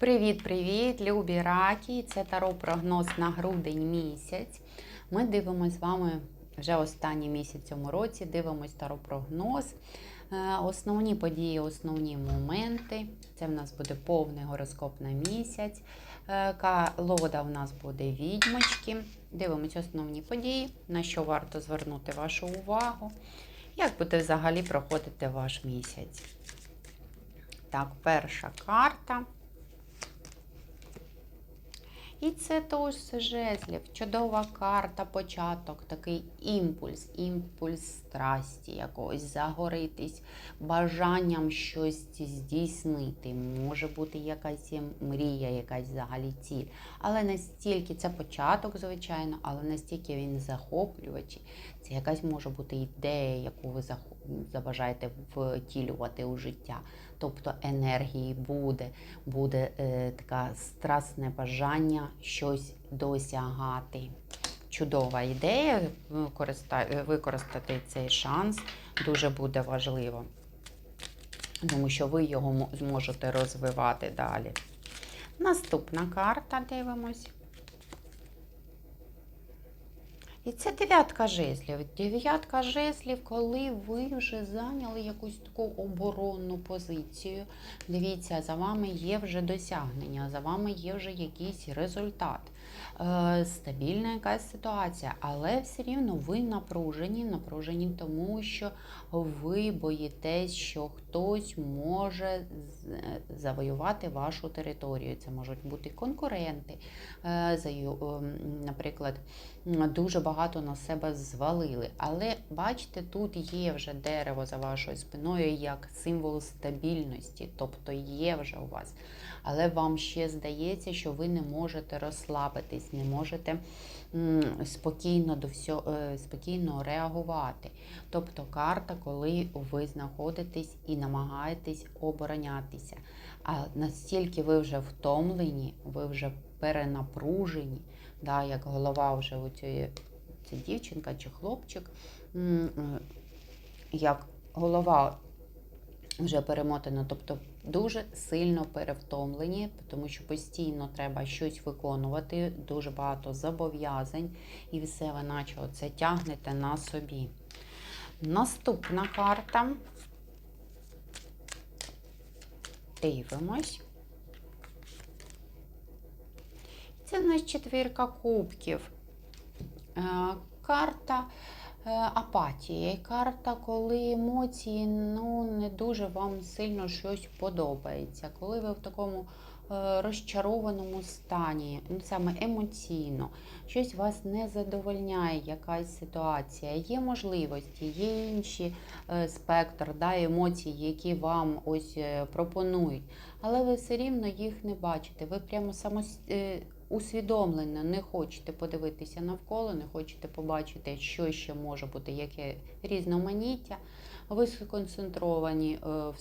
Привіт-привіт, любі раки! Це таро прогноз на грудень місяць. Ми дивимося з вами вже останній місяць цьому році. Дивимось таро прогноз. Е, Основні події, основні моменти. Це в нас буде повний гороскоп на місяць. Е, в нас буде відьмочки. Дивимось основні події, на що варто звернути вашу увагу. Як буде взагалі проходити ваш місяць? Так, перша карта. І це тож жезлів, чудова карта, початок, такий імпульс, імпульс страсті якогось, загоритись, бажанням щось здійснити. Може бути якась мрія, якась взагалі ціль. Але настільки це початок, звичайно, але настільки він захоплюючий. Це якась може бути ідея, яку ви забажаєте втілювати у життя. Тобто енергії буде, буде е, таке страсне бажання щось досягати. Чудова ідея, використати цей шанс дуже буде важливо, тому що ви його зможете розвивати далі. Наступна карта дивимось. І це дев'ятка жезлів. Дев'ятка жезлів, коли ви вже зайняли якусь таку оборонну позицію. Дивіться, за вами є вже досягнення, за вами є вже якийсь результат. Е, стабільна якась ситуація, але все рівно ви напружені, напружені тому, що ви боїтесь, що хтось може завоювати вашу територію. Це можуть бути конкуренти, е, ем, наприклад, дуже багато на себе звалили. Але бачите, тут є вже дерево за вашою спиною як символ стабільності, тобто є вже у вас. Але вам ще здається, що ви не можете розслабитись, не можете спокійно до всього, е, спокійно реагувати. Тобто карта, коли ви знаходитесь і намагаєтесь оборонятися. А настільки ви вже втомлені, ви вже перенапружені, да, як голова вже у цієї це дівчинка чи хлопчик, як голова вже перемотана, тобто дуже сильно перевтомлені, тому що постійно треба щось виконувати, дуже багато зобов'язань, і все ви наче це тягнете на собі. Наступна карта. Дивимось. Це в нас четвірка кубків. Е, карта е, апатії, карта, коли емоції ну, не дуже вам сильно щось подобається. Коли ви в такому е, розчарованому стані, ну, саме емоційно, щось вас не задовольняє, якась ситуація, є можливості, є інші спектр да, емоцій, які вам ось пропонують, але ви все рівно їх не бачите. Ви прямо самостійно усвідомлено не хочете подивитися навколо, не хочете побачити, що ще може бути, яке різноманіття. Ви сконцентровані е,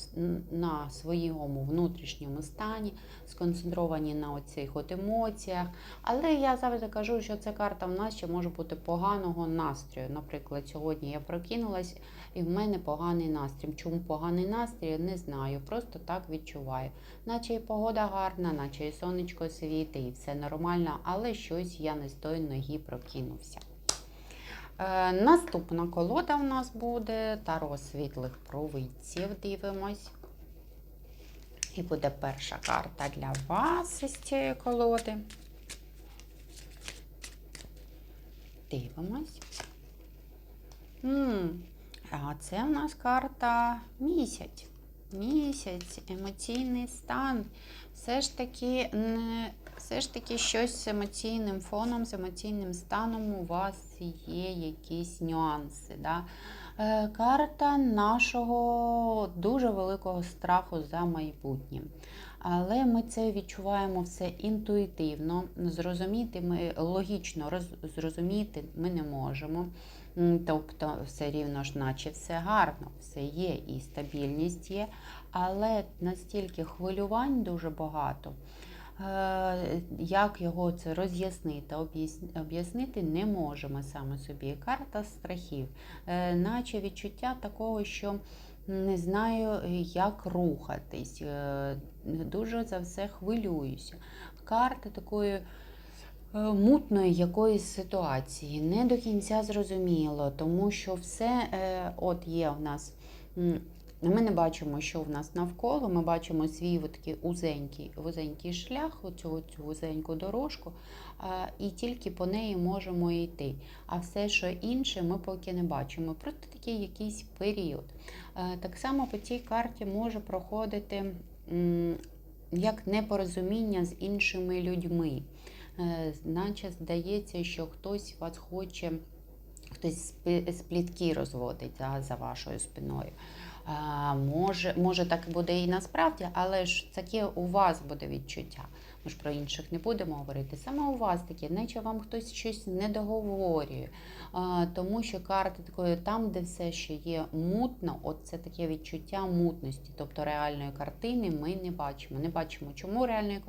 на своєму внутрішньому стані, сконцентровані на оцих от емоціях. Але я завжди кажу, що ця карта в нас ще може бути поганого настрою. Наприклад, сьогодні я прокинулась і в мене поганий настрій. Чому поганий настрій, не знаю. Просто так відчуваю. Наче і погода гарна, наче і сонечко світить, і все нормально, але щось я не з тої ноги прокинувся. Е, наступна колода у нас буде таро світлих провидців. Дивимось. І буде перша карта для вас із цієї колоди. Дивимось. А це у нас карта місяць. Місяць, емоційний стан. Все ж таки, не все ж таки щось з емоційним фоном, з емоційним станом у вас є якісь нюанси. Да? Е, карта нашого дуже великого страху за майбутнє. Але ми це відчуваємо все інтуїтивно. Зрозуміти ми логічно роз, зрозуміти ми не можемо. Тобто, все рівно ж, наче все гарно, все є, і стабільність є, але настільки хвилювань дуже багато. Е, як його це роз'яснити, об'яснити не можемо саме собі. Карта страхів, е, наче відчуття такого, що не знаю, як рухатись, е, дуже за все хвилююся. Карта такої е, мутної якоїсь ситуації, не до кінця зрозуміло, тому що все е, от є в нас. М, Ми не бачимо, що в нас навколо. Ми бачимо свій такий узенький, вузенький шлях, оцю, цю вузеньку дорожку, і тільки по неї можемо йти. А все, що інше, ми поки не бачимо. Просто такий якийсь період. Так само по цій карті може проходити як непорозуміння з іншими людьми. Е, Наче здається, що хтось вас хоче, хтось спи- сплітки розводить за вашою спиною. А, може, може, так буде і насправді, але ж таке у вас буде відчуття. Ми ж про інших не будемо говорити. Саме у вас таке, наче вам хтось щось не договорює. Тому що карти такої, там, де все ще є мутно, от це таке відчуття мутності, тобто реальної картини ми не бачимо. Не бачимо, чому реальної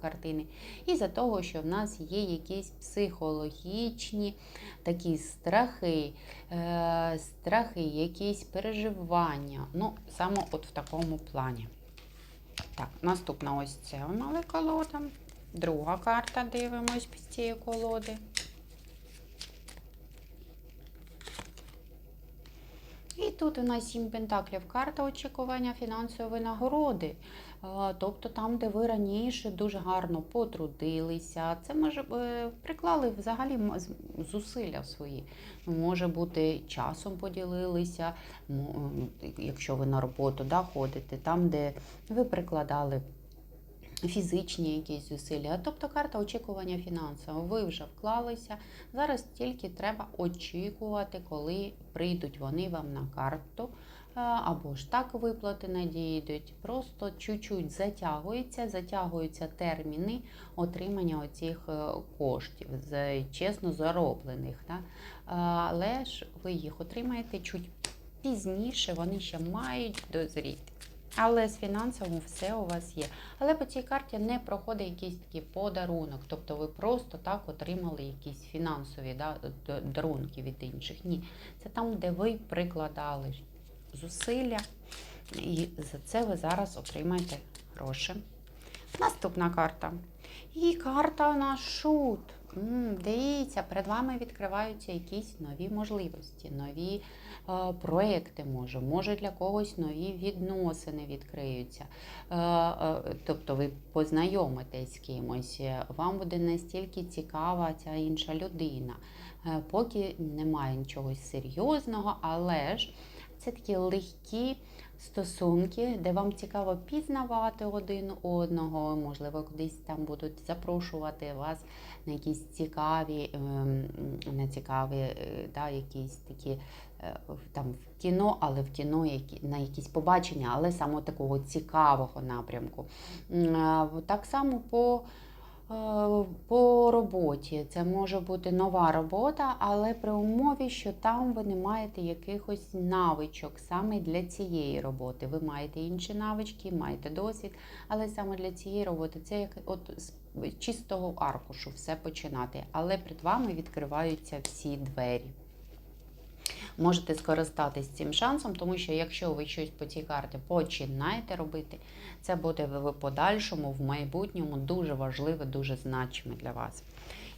картини. І за того, що в нас є якісь психологічні такі страхи, е, страхи, якісь переживання. Ну, саме от в такому плані. Так, наступна ось це у мали колода. Друга карта дивимось під цієї колоди. І тут у нас сім пентаклів. Карта очікування фінансової нагороди. Тобто там, де ви раніше дуже гарно потрудилися, це може е, приклали взагалі зусилля свої. Може бути часом поділилися, якщо ви на роботу да, ходите, там, де ви прикладали фізичні якісь зусилля. Тобто карта очікування фінансово. Ви вже вклалися. Зараз тільки треба очікувати, коли прийдуть вони вам на карту. Е, Або ж так виплати надійдуть. Просто чуть-чуть затягується, затягуються терміни отримання оцих е, коштів, з чесно зароблених. Да? Е, Але ж ви їх отримаєте чуть пізніше, вони ще мають дозріти. Але з фінансовим все у вас є. Але по цій карті не проходить якийсь такий подарунок. Тобто ви просто так отримали якісь фінансові да, дарунки від інших. Ні. Це там, де ви прикладали зусилля, і за це ви зараз отримаєте гроші. Наступна карта. І карта на шут. Дивіться, перед вами відкриваються якісь нові можливості, нові е, проекти може, може для когось нові відносини відкриються. Е, е, тобто ви познайомитесь з кимось, е, вам буде настільки цікава ця інша людина. Е, поки немає нічого серйозного, але ж це такі легкі стосунки, де вам цікаво пізнавати один одного, можливо, кудись там будуть запрошувати вас на якісь цікаві, ем, не цікаві, е, да, якісь такі е, там в кіно, але в кіно на якісь побачення, але саме такого цікавого напрямку. Так само по Е, По роботі це може бути нова робота, але при умові, що там ви не маєте якихось навичок саме для цієї роботи. Ви маєте інші навички, маєте досвід, але саме для цієї роботи це як от чистого аркушу все починати. Але перед вами відкриваються всі двері. Можете скористатись цим шансом, тому що якщо ви щось по цій карті починаєте робити, це буде в подальшому, в майбутньому дуже важливе, дуже значиме для вас.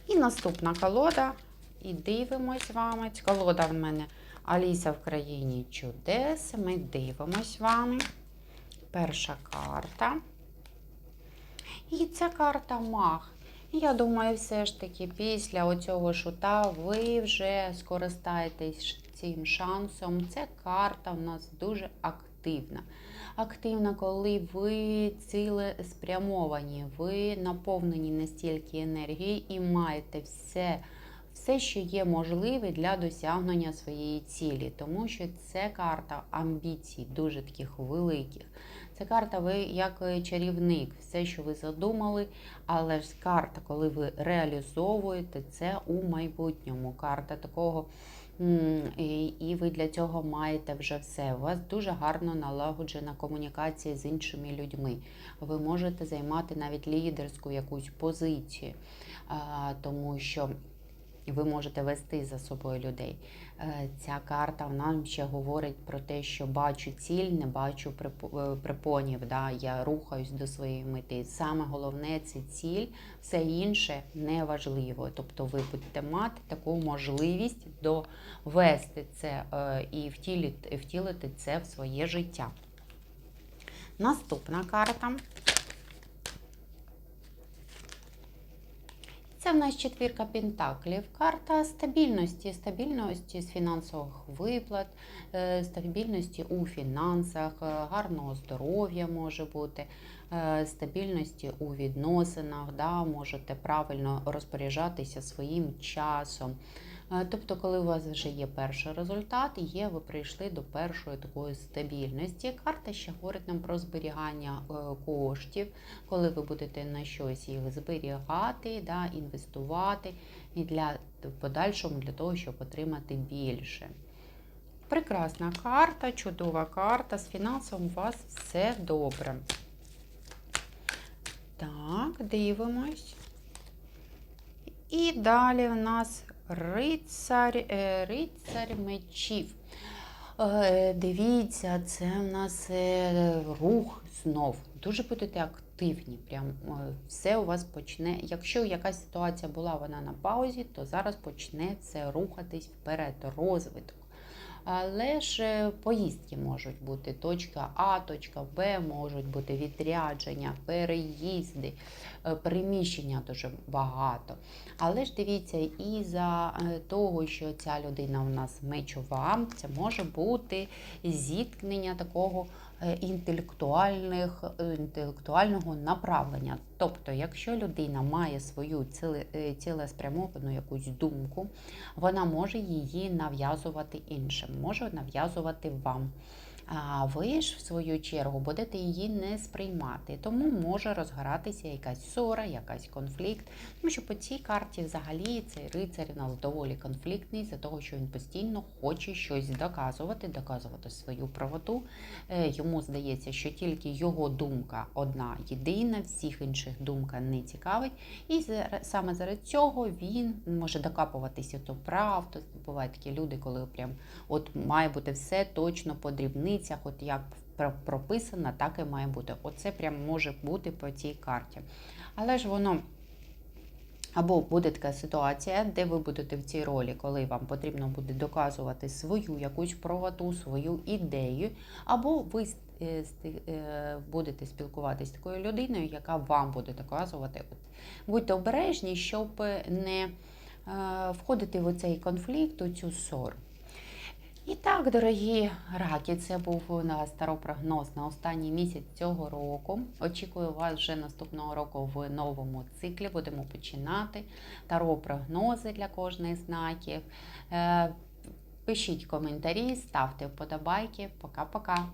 І наступна колода. І дивимось вами. Колода в мене Аліса в країні чудес. Ми дивимось вами. Перша карта. І це карта Маг. Я думаю, все ж таки після оцього шута ви вже скористаєтесь цим шансом. Це карта в нас дуже активна. Активна, коли ви ціле спрямовані, ви наповнені настільки енергії і маєте все, все, що є можливе для досягнення своєї цілі. Тому що це карта амбіцій, дуже таких великих. Це карта, ви як е, чарівник, все, що ви задумали, але ж карта, коли ви реалізовуєте це у майбутньому. Карта такого, і, і ви для цього маєте вже все. У вас дуже гарно налагоджена комунікація з іншими людьми. Ви можете займати навіть лідерську якусь позицію, тому що. Ви можете вести за собою людей. Е, Ця карта нам ще говорить про те, що бачу ціль, не бачу е, припонів. Да? Я рухаюсь до своєї мети. Саме головне це ціль, все інше не важливо. Тобто ви будете мати таку можливість довести це е, і втілити це в своє життя. Наступна карта. Це в нас четвірка пентаклів. Карта стабільності, стабільності з фінансових виплат, е, стабільності у фінансах, е, гарного здоров'я може бути, е, стабільності у відносинах, да, можете правильно розпоряджатися своїм часом. Е, Тобто, коли у вас вже є перший результат, є, ви прийшли до першої такої стабільності. Карта ще говорить нам про зберігання е, коштів, коли ви будете на щось їх зберігати, да, інвестувати і для подальшому для того, щоб отримати більше. Прекрасна карта, чудова карта. З фінансом у вас все добре. Так, дивимось. І далі в нас рицар, е, рицар мечів. Е, Дивіться, це в нас е, рух знов. Дуже будете активні. Прям все у вас почне. Якщо якась ситуація була вона на паузі, то зараз почне це рухатись вперед, розвиток. Але ж е, поїздки можуть бути. Точка А, точка Б, можуть бути відрядження, переїзди, приміщення дуже багато. Але ж дивіться, і за е, того, що ця людина у нас мечова, це може бути зіткнення такого е, інтелектуальних, е, інтелектуального направлення. Тобто, якщо людина має свою е, цілеспрямовану якусь думку, вона може її нав'язувати іншим, може нав'язувати вам. А ви ж, в свою чергу, будете її не сприймати. Тому може розгоратися якась ссора, якась конфлікт. Тому що по цій карті взагалі цей рицар у нас доволі конфліктний, за того, що він постійно хоче щось доказувати, доказувати свою правоту. Е, Йому здається, що тільки його думка одна єдина, всіх інших думка не цікавить. І саме заради цього він може докапуватися до правди. Бувають такі люди, коли прям от має бути все точно по дрібницях, от як про- прописано, так і має бути. Оце прям може бути по цій карті. Але ж воно. Або буде така ситуація, де ви будете в цій ролі, коли вам потрібно буде доказувати свою якусь правоту, свою ідею, або ви е, е, будете спілкуватися з такою людиною, яка вам буде доказувати. Будьте обережні, щоб не е, входити в цей конфлікт, у цю ссору. І так, дорогі раки, це був у нас старопрогноз на останній місяць цього року. Очікую вас вже наступного року в новому циклі. Будемо починати таро-прогнози для кожної знаків. Е, Пишіть коментарі, ставте вподобайки. Пока-пока.